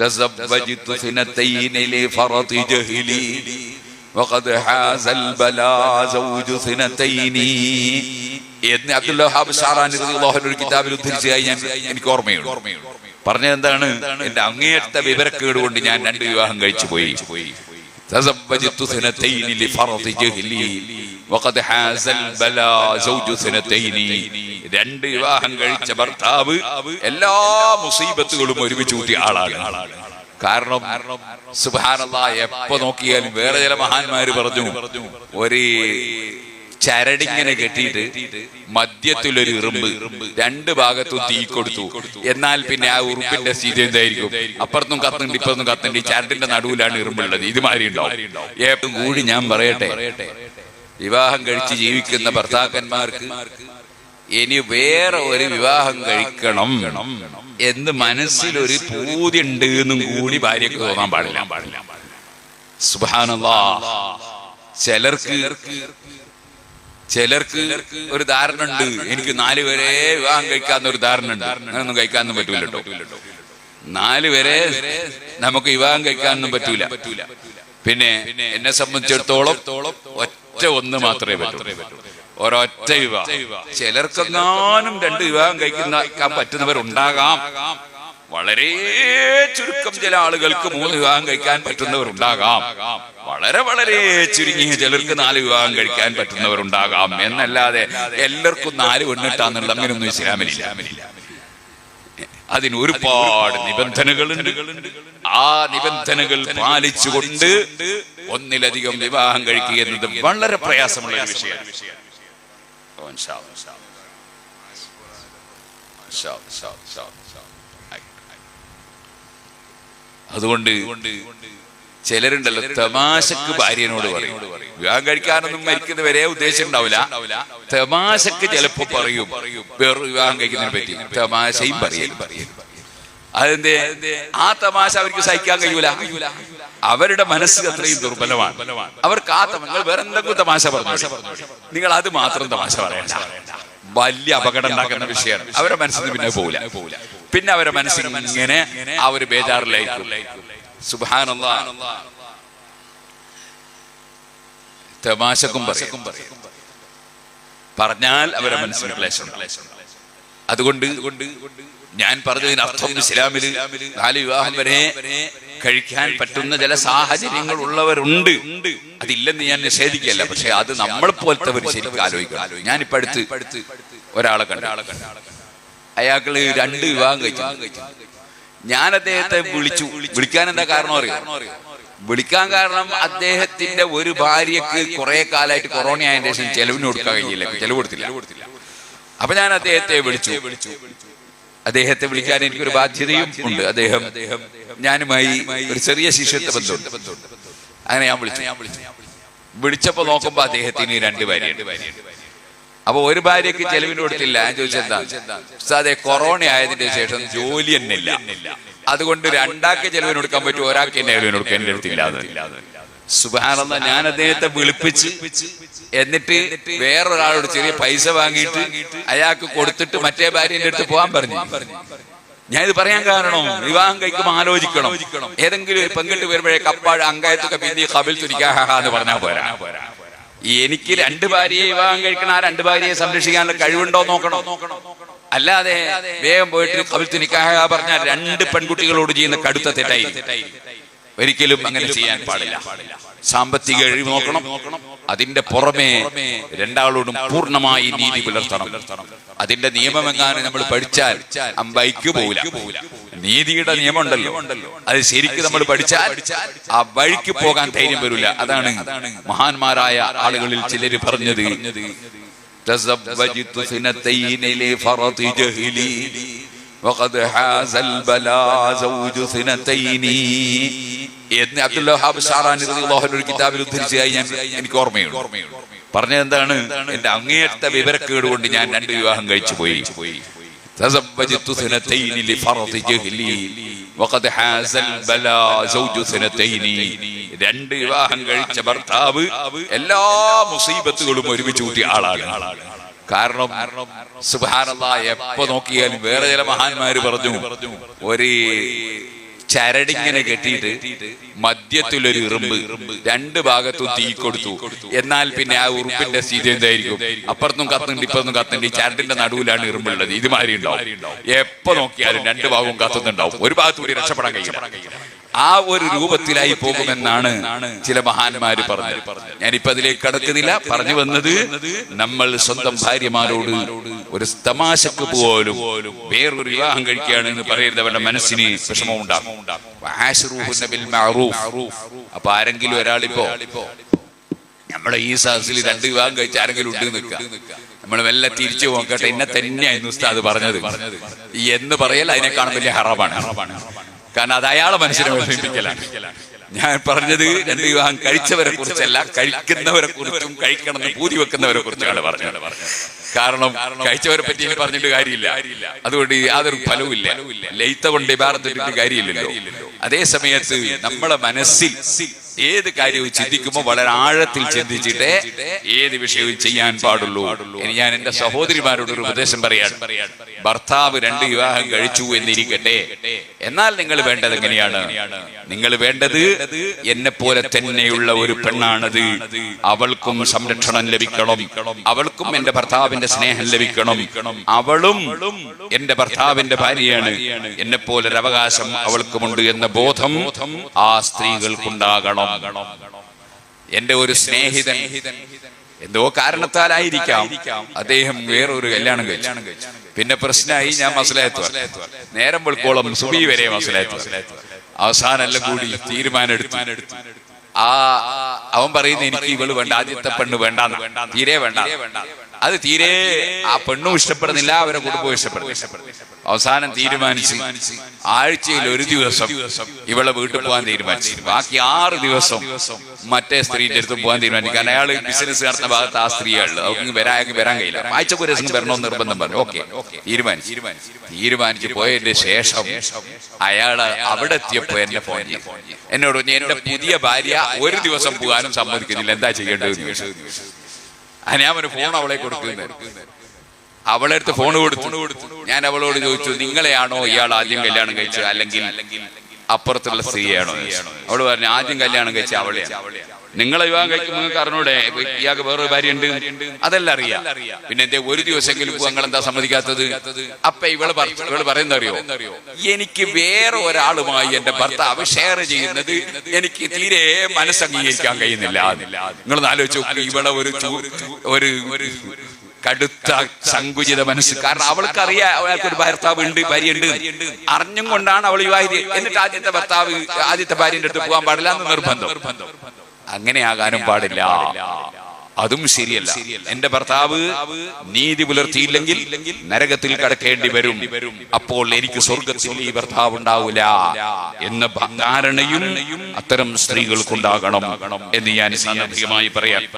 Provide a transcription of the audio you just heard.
تزوجت سنتين لفرط جهلي وقد حاز البلاء زوج سنتين എന്ന് അബ്ദുൽ വഹാബ് ഷാറാനി റളിയല്ലാഹു ഒരു കിതാബിൽ ഉദ്ധരിച്ചതായി ഞാൻ എനിക്ക് ഓർമ്മയുണ്ട് പറഞ്ഞത് എന്താണ് എന്റെ അങ്ങേയറ്റ വിവരക്കേട് കൊണ്ട് ഞാൻ രണ്ട് വിവാഹം കഴിച്ചു പോയി സൗജ് രണ്ട് വിവാഹം കഴിച്ച ഭർത്താവ് എല്ലാ മുസീബത്തുകളും ഒരുമിച്ച് കൂട്ടിയ ആളാണ് കാരണം സുബാനല്ല എപ്പോ നോക്കിയാലും വേറെ ചില മഹാന്മാര് പറഞ്ഞു ഒരു ചരടിങ്ങനെ കെട്ടിയിട്ട് മധ്യത്തിലൊരു ഇറുമ്പ് രണ്ട് ഭാഗത്തും തീ കൊടുത്തു. എന്നാൽ പിന്നെ ആ ഉറുപ്പിന്റെ സ്ഥിതി എന്തായിരിക്കും? അപ്പുറത്തും കത്തുണ്ട് ഇപ്പുറത്തും കത്തുണ്ട്. ഈ ചരടിന്റെ നടുവിലാണ് ഇറുമ്പുള്ളത് ഇതുമാതിരി ഉണ്ടാവും. എപ്പോഴും കൂടി ഞാൻ പറയട്ടെ. വിവാഹം കഴിച്ച് ജീവിക്കുന്ന ഭർത്താക്കന്മാർക്ക് ഇനി വേറെ ഒരു വിവാഹം കഴിക്കണം എന്ന് മനസ്സിലൊരു പൂതി ഉണ്ട് എന്നും കൂടി ഭാര്യക്ക് തോന്നാൻ പാടില്ല. പാടില്ല. സുബാനല്ലാ ചിലർക്ക് ചിലർക്ക് ഒരു ധാരണ ഉണ്ട് എനിക്ക് നാല് വരെ വിവാഹം കഴിക്കാവുന്ന ഒരു ധാരണ ഉണ്ട് അങ്ങനൊന്നും കഴിക്കാനൊന്നും പറ്റൂല കേട്ടോ നാല് വരെ നമുക്ക് വിവാഹം കഴിക്കാനൊന്നും പറ്റൂല. പിന്നെ എന്നെ സംബന്ധിച്ചിടത്തോളം ഒറ്റ ഒന്ന് മാത്രമേ പറ്റൂ. ഒരൊറ്റ വിവാഹം. ചിലർക്കെങ്ങാനും രണ്ട് വിവാഹം കഴിക്കുന്ന പറ്റുന്നവരുണ്ടാകാം. വളരെ ചുരുക്കം ചില ആളുകൾക്ക് മൂന്ന് വിവാഹം കഴിക്കാൻ പറ്റുന്നവരുണ്ടാകാം. വളരെ വളരെ ചുരുങ്ങിയ ചിലർക്ക് നാല് വിവാഹം കഴിക്കാൻ പറ്റുന്നവരുണ്ടാകാം. എന്നല്ലാതെ എല്ലാവർക്കും നാല് പെണ്ണിട്ടാന്നുള്ള അങ്ങനെയൊന്നും ഇസ്ലാമിലില്ല. അതിന് ഒരുപാട് നിബന്ധനകളുണ്ട്. ആ നിബന്ധനകൾ പാലിച്ചുകൊണ്ട് ഒന്നിലധികം വിവാഹം കഴിക്കുക എന്നത് വളരെ പ്രയാസമുള്ള ഒരു വിഷയമാണ്. അതുകൊണ്ട് ചിലരുണ്ടല്ലോ തമാശക്ക് ഭാര്യനോട് പറയും. വിവാഹം കഴിക്കാനൊന്നും മരിക്കുന്നവരെ ഉദ്ദേശം ഉണ്ടാവില്ല. തമാശക്ക് ചിലപ്പോ പറയും വേറെ വിവാഹം കഴിക്കുന്നതിനെ പറ്റി. തമാശയും പറയും. അതെന്തേ? ആ തമാശ അവർക്ക് സഹിക്കാൻ കഴിയൂല. അവരുടെ മനസ്സ് അത്രയും ദുർബലമാണ്. അവർക്ക് ആ നിങ്ങൾ വേറെ എന്തെങ്കിലും തമാശ പറഞ്ഞു നിങ്ങൾ അത് മാത്രം തമാശ പറയണ്ട. വലിയ അപകടം ഉണ്ടാക്കുന്ന വിഷയമാണ്. അവരുടെ മനസ്സിൽ പിന്നെ പോവില്ല. പിന്നെ അവരുടെ മനസ്സിൽ ഇങ്ങനെ ആ ഒരു ബേജാറിലായിരിക്കും. സുബാനുള്ള തമാശക്കും പറയും. പറഞ്ഞാൽ അവരെ മനസ്സിന് ക്ലേശം അതുകൊണ്ട് ഞാൻ പറഞ്ഞതിന് അർത്ഥം ഇസ്ലാമിൽ നാല് വിവാഹം വരെ കഴിക്കാൻ പറ്റുന്ന ചില സാഹചര്യങ്ങൾ ഉള്ളവരുണ്ട്. അതില്ലെന്ന് ഞാൻ നിഷേധിക്കല്ല പക്ഷെ അത് നമ്മളെ പോലത്തെ ഒരു ശരിക്കും ആലോചിക്കണം. ഞാനിപ്പോ അടുത്ത് ഒരാളെ കണ്ട. അയാൾക്ക് രണ്ട് വിവാഹം കഴിച്ചു ഞാൻ അദ്ദേഹത്തെ വിളിച്ചു. വിളിക്കാൻ എന്താ കാരണം അറിയാം? വിളിക്കാൻ കാരണം അദ്ദേഹത്തിന്റെ ഒരു ഭാര്യക്ക് കുറെ കാലമായിട്ട് കൊറോണ ആയതിനു ശേഷം ചെലവിന് കൊടുക്കാൻ കഴിയില്ല. ചെലവ് കൊടുത്തില്ല. അപ്പൊ ഞാൻ അദ്ദേഹത്തെ വിളിച്ചു. അദ്ദേഹത്തെ വിളിക്കാൻ എനിക്കൊരു ബാധ്യതയും ഉണ്ട്. അദ്ദേഹം ഞാനുമായി ഒരു ചെറിയ ശിഷ്യത്തെ ബന്ധമുണ്ട്. അങ്ങനെ ഞാൻ വിളിച്ചു. വിളിച്ചപ്പോ നോക്കുമ്പോ അദ്ദേഹത്തിന് രണ്ട് ഭാര്യയുണ്ട്. അപ്പൊ ഒരു ഭാര്യക്ക് ചെലവിന് കൊടുത്തില്ല. ഞാൻ ചോദിച്ചെന്താ? ഉസ്താദെ കൊറോണ ആയതിന്റെ ശേഷം ജോലി എന്നില്ല അതുകൊണ്ട് രണ്ടാൾക്ക് ചെലവിന് കൊടുക്കാൻ പറ്റും ഒരാൾക്ക് ചെലവിന് കൊടുക്കാൻ എന്റെ അടുത്തില്ലാതെ ഞാൻ അദ്ദേഹത്തെ വിളിപ്പിച്ച് എന്നിട്ട് വേറൊരാളോട് ചെറിയ പൈസ വാങ്ങിയിട്ട് അയാൾക്ക് കൊടുത്തിട്ട് മറ്റേ ഭാര്യന്റെ അടുത്ത് പോകാൻ പറഞ്ഞു. ഞാൻ ഇത് പറയാൻ കാരണം വിവാഹം കഴിക്കുമ്പോൾ ആലോചിക്കണം. ഏതെങ്കിലും ഒരു പെങ്കിട്ട് വരുമ്പോഴേ കപ്പാഴ് അങ്കായത്തൊക്കെ പിന്നെ കബിൽ തുനിക്കാഹ എന്ന് പറഞ്ഞാൽ പോരാ. എനിക്ക് രണ്ട് ഭാര്യയെ വിവാഹം കഴിക്കണം ആ രണ്ട് ഭാര്യയെ സംരക്ഷിക്കാനുള്ള കഴിവുണ്ടോ നോക്കണോ. അല്ലാതെ വേഗം പോയിട്ട് കവിൽ നിക്കാഹ പറഞ്ഞ രണ്ട് പെൺകുട്ടികളോട് ചെയ്യുന്ന കടുത്ത തെറ്റായി. ഒരിക്കലും അങ്ങനെ ചെയ്യാൻ പാടില്ല. സാമ്പത്തിക കഴിവ് നോക്കണം. അതിന്റെ പുറമെ രണ്ടാളോടും പൂർണമായി നീതി പുലർത്തണം. അതിന്റെ നിയമം എങ്ങാനും നമ്മൾ പഠിച്ചാൽ അമ്പൈക്ക് പോവില്ല. നീതിയുടെ നിയമം ഉണ്ടല്ലോ അത് ശരിക്കും നമ്മൾ പഠിച്ചാൽ ആ വഴിക്ക് പോകാൻ ധൈര്യം വരില്ല അതാണ് മഹാന്മാരായ ആളുകളിൽ ചിലര് പറഞ്ഞത് تزوجت سنتين لفرط جهلي وقد حاز البلاء زوج سنتين എന്ന് അബ്ദുൽ വഹാബ് ഷാറാനി റളിയല്ലാഹു അൻഹു ഒരു കിതാബിൽ ഉദ്ധരിച്ചതായി ഞാൻ എനിക്ക് ഓർമ്മയുണ്ട് പറഞ്ഞത് എന്താണ് എന്റെ അങ്ങേയറ്റ വിവരക്കേട് കൊണ്ട് ഞാൻ രണ്ട് വിവാഹം കഴിച്ചു പോയി تزوجت سنتين لفرط جهلي وقد حاز البلاء زوج سنتين രണ്ട് വിവാഹം കഴിച്ച ഭർത്താവ് എല്ലാ മുസീബത്തുകളും ഒരുമിച്ച് കൂട്ടിയ ആളാണ് കാരണം സുബാനല്ല എപ്പോ നോക്കിയാലും വേറെ ചില മഹാന്മാര് പറഞ്ഞു ഒരു ചരടിങ്ങനെ കെട്ടിയിട്ട് മധ്യത്തിലൊരു ഇറുമ്പ് രണ്ട് ഭാഗത്തും തീ കൊടുത്തു. എന്നാൽ പിന്നെ ആ ഉറുമ്പിന്റെ സ്ഥിതി എന്തായിരിക്കും? അപ്പുറത്തും കത്തുന്നുണ്ട് ഇപ്പുറത്തും കത്തുന്നുണ്ട് ഈ ചരടിന്റെ നടുവിലാണ് ഇറുമ്പുള്ളത് ഇതുമാതിരി ഉണ്ടാവും. എപ്പോ നോക്കിയാലും രണ്ട് ഭാഗവും കത്തുന്നുണ്ടാവും. ഒരു ഭാഗത്ത് കൂടി രക്ഷപ്പെടാൻ കഴിയില്ല. ആ ഒരു രൂപത്തിലായി പോകുമെന്നാണ് ചില മഹാന്മാര് പറഞ്ഞത്. ഞാനിപ്പോ അതിലേക്ക് കടക്കുന്നില്ല. പറഞ്ഞു വന്നത് നമ്മൾ സ്വന്തം ഭാര്യമാരോട് ഒരു തമാശക്ക് പോലും വേറൊരു വിവാഹം കഴിക്കുകയാണ് എന്ന് പറയരുത്. അവരുടെ മനസ്സിന് വിഷമം ഉണ്ടാകും അപ്പൊ ആരെങ്കിലും ഒരാളിപ്പോ നമ്മളെ ഈ സദസ്സിൽ രണ്ട് വിവാഹം കഴിച്ച ആരെങ്കിലും ഉണ്ട് നിൽക്കുക. നമ്മൾ മെല്ലെ തിരിച്ചു നോക്കട്ടെ എന്നെ തന്നെയായിരുന്നു ഉസ്താദ് പറഞ്ഞത്. എന്ന് പറയൽ അതിനേക്കാളും വലിയ ഹറാമാണ്. കാരണം അത് അയാളെ മനസ്സിനെ വിഷമിപ്പിക്കലാണ്. ഞാൻ പറഞ്ഞത് രണ്ട് വിവാഹം കഴിച്ചവരെ കുറിച്ചല്ല കഴിക്കുന്നവരെ കുറിച്ചും കഴിക്കണമെന്ന് പൂതി വെക്കുന്നവരെ കുറിച്ചാണ് പറഞ്ഞത്. കാരണം കഴിച്ചവരെ പറ്റി ഇനി പറഞ്ഞിട്ട് കാര്യമില്ല. അതുകൊണ്ട് യാതൊരു ഫലവുമില്ല. ലയിത്ത കൊണ്ട് ഇബാറത്തിട്ട് കാര്യമില്ലല്ലോ. അതേ സമയത്ത് നമ്മളെ മനസ്സിൽ ഏത് കാര്യവും ചിന്തിക്കുമ്പോൾ വളരെ ആഴത്തിൽ ചിന്തിച്ചിട്ട് ഏത് വിഷയവും ചെയ്യാൻ പാടുള്ളൂ. ഇനി ഞാൻ എന്റെ സഹോദരിമാരോട് ഒരു ഉപദേശം പറയാൻ. ഭർത്താവ് രണ്ട് വിവാഹം കഴിച്ചു എന്നിരിക്കട്ടെ. എന്നാൽ നിങ്ങൾ വേണ്ടത് എങ്ങനെയാണ്? നിങ്ങൾ വേണ്ടത് എന്നെ പോലെ തന്നെയുള്ള ഒരു പെണ്ണാണത്. അവൾക്കും സംരക്ഷണം ലഭിക്കണം. അവൾക്കും എന്റെ ഭർത്താവിന്റെ സ്നേഹം ലഭിക്കണം. അവളും എന്റെ ഭർത്താവിന്റെ ഭാര്യയാണ്. എന്നെ പോലെ ഒരു അവകാശം അവൾക്കുമുണ്ട് എന്ന ബോധം ആ സ്ത്രീകൾക്കുണ്ടാകണം. എന്റെ ഒരു സ്നേഹിതൻ എന്തോ കാരണത്താലായിരിക്കാം. അദ്ദേഹം വേറൊരു കല്യാണം കഴിച്ചു. പിന്നെ പ്രശ്നമായി ഞാൻ മസലായത്തു നേരം വെളുക്കോളം സുബി വരെ മസലായത്തു അവസാനം എല്ലാം കൂടി തീരുമാനം ആ അവൻ പറയുന്നത് എനിക്ക് ഇവൾ വേണ്ട ആദ്യത്തെ പെണ്ണ് വേണ്ട തീരെ വേണ്ട. അത് തീരെ ആ പെണ്ണും ഇഷ്ടപ്പെടുന്നില്ല അവരെ കുടുംബവും ഇഷ്ടപ്പെടുന്നില്ല. അവസാനം തീരുമാനിച്ചു ആഴ്ചയിൽ ഒരു ദിവസം ഇവളെ വീട്ടിൽ പോകാൻ തീരുമാനിച്ചു. ബാക്കി ആറ് ദിവസം മറ്റേ സ്ത്രീന്റെ അടുത്ത് പോകാൻ തീരുമാനിച്ചു കാരണം അയാൾ ബിസിനസ് നടത്തുന്ന ഭാഗത്ത് ആ സ്ത്രീകളുടെ അവർക്ക് വരാൻ വരാൻ കഴിയില്ല. ആഴ്ചക്ക് ഒരു ദിവസം വരണമെന്ന് നിർബന്ധം പറഞ്ഞു. ഓക്കെ. തീരുമാനിച്ചു. തീരുമാനിച്ചു. പോയതിന്റെ ശേഷം അയാൾ അവിടെ എത്തിയപ്പോ എന്നെ ഫോൺ ചെയ്തു. എന്നോട് എന്റെ പുതിയ ഭാര്യ ഒരു ദിവസം പോകാനും സമ്മതിക്കുന്നില്ല. എന്താ ചെയ്യേണ്ടത് ഒരു ഫോൺ അവളെ കൊടുക്കുന്നത് അവളെ അടുത്ത് ഫോൺ കൊടുത്തു. ഞാൻ അവളോട് ചോദിച്ചു നിങ്ങളെയാണോ ഇയാൾ ആദ്യം കല്യാണം കഴിച്ചത്? അല്ലെങ്കിൽ അപ്പുറത്തുള്ള സ്ത്രീയാണോ? അവൾ പറഞ്ഞു ആദ്യം കല്യാണം കഴിച്ച അവളെയാണ്. നിങ്ങളെ വിവാഹം കഴിക്കുമ്പോൾ നിങ്ങൾക്ക് അറിഞ്ഞൂടെ ഇയാൾക്ക് വേറൊരു ഭാര്യ ഉണ്ട്. അതെല്ലാം അറിയാം. പിന്നെ എന്തേ ഒരു ദിവസമെങ്കിലും നിങ്ങൾ എന്താ സമ്മതിക്കാത്തത്? അപ്പൊ ഇവൾ ഇവൾ പറയുന്നത് അറിയോ എനിക്ക് വേറെ ഒരാളുമായി എന്റെ ഭർത്താവ് ഷെയർ ചെയ്യുന്നത് എനിക്ക് തീരെ മനസ്സംഗീകരിക്കാൻ കഴിയുന്നില്ല. നിങ്ങൾ ആലോചിച്ച് ഒരു ഒരു ഒരു കടുത്ത സങ്കുചിത മനസ്സ്. കാരണം അവൾക്ക് അറിയാം അവൾക്ക് ഒരു ഭർത്താവ് ഉണ്ട് ഭാര്യ ഉണ്ട്. അറിഞ്ഞും കൊണ്ടാണ് അവൾ വിവാഹിത എന്നിട്ട് ആദ്യത്തെ ഭർത്താവ് ആദ്യത്തെ ഭാര്യന്റെ അടുത്ത് പോകാൻ പാടില്ല എന്ന് നിർബന്ധം. അങ്ങനെ ആകാനും പാടില്ല. അതും ശരിയല്ല. എന്റെ ഭർത്താവ് നീതി പുലർത്തിയില്ലെങ്കിൽ നരകത്തിൽ കടക്കേണ്ടി വരും. അപ്പോൾ എനിക്ക് സ്വർഗത്തിൽ ഈ ഭർത്താവ് ഉണ്ടാവില്ല എന്ന ധാരണയും അത്തരം സ്ത്രീകൾക്കുണ്ടാകണം എന്ന് ഞാൻ സാന്ദർഭികമായി പറയാം.